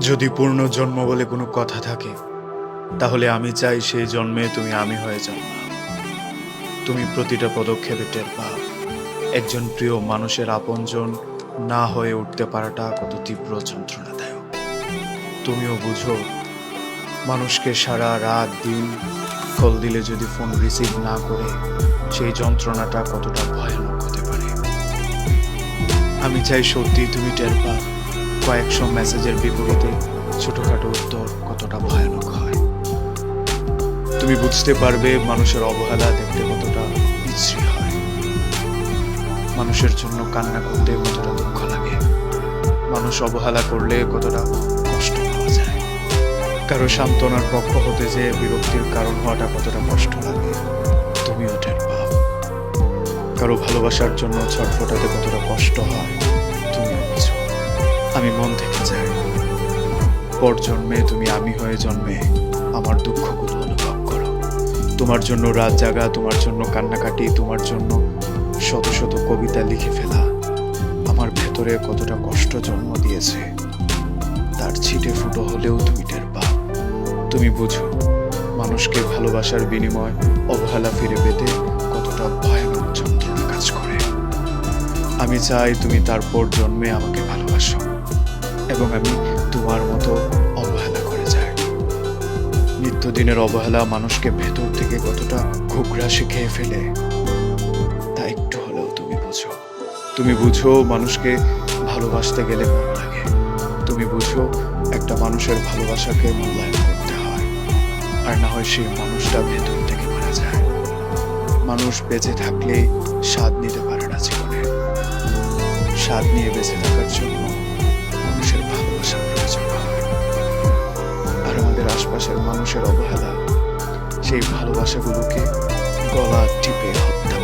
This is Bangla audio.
যদি পূর্ণ জন্ম বলে কোনো কথা থাকে, তাহলে আমি চাই সেই জন্মে তুমি আমি হয়ে যাও। তুমি প্রতিটা পদক্ষেপে টের পাও। একজন প্রিয় মানুষের আপনজন না হয়ে উঠতে পারাটা কত তীব্র যন্ত্রণাদায়ক। তুমিও বুঝো, মানুষকে সারা রাত দিন কল দিলে যদি ফোন রিসিভ না করে, সেই যন্ত্রণাটা কতটা ভয়ানক হতে পারে? আমি চাই সত্যি তুমি টের পাও। কয়েকশো মেসেজের বিপরীতে ছোটখাটো উত্তর কতটা ভয়ানক হয়। তুমি বুঝতে পারবে মানুষের অবহেলা দেখতে কতটা বিশ্রী হয়। মানুষের জন্য কান্না করতে কতটা দুঃখ লাগে। মানুষ অবহেলা করলে কতটা কষ্ট পাওয়া যায়। কারও সান্ত্বনার পক্ষ হতে যে বিরক্তির কারণ হওয়াটা কতটা কষ্ট লাগে, তুমিও টের পাও। কারও ভালোবাসার জন্য ছটফটাতে কতটা কষ্ট হয় আমি মন থেকে চাই। পর জন্মে তুমি আমি হয়ে জন্মে আমার দুঃখগুলো অনুভব করো। তোমার জন্য রাত জাগা, তোমার জন্য কান্নাকাটি, তোমার জন্য শত শত কবিতা লিখে ফেলা আমার ভেতরে কতটা কষ্ট জন্ম দিয়েছে। তার ছিটে ফুটো হলেও তুমি টের পাও তুমি বুঝো, মানুষকে ভালোবাসার বিনিময় অবহেলা ফিরে পেতে কতটা ভয়ানক যন্ত্রণা কাজ করে। আমি চাই তুমি তারপর জন্মে আমাকে ভালোবাসো। এবং আমি তোমার মতো অবহেলা করে যাই। নিত্যদিনের অবহেলা মানুষকে ভেতর থেকে কতটা ঘুগ্রাসে খেয়ে ফেলে, তা একটু হলেও তুমি বুঝো। তুমি বুঝো মানুষকে ভালোবাসতে গেলে মন লাগে। তুমি বুঝো একটা মানুষের ভালোবাসাকে মূল্যায়ন করতে হয়, আর না হয় সেই মানুষটা ভেতর থেকে মারা যায়। মানুষ বেঁচে থাকলে স্বাদ নিতে পারে না জীবনে। স্বাদ নিয়ে বেঁচে থাকার জন্য আশপাশের মানুষের অবহেলা সেই ভালোবাসাগুলোকে গলা টিপে হত্যা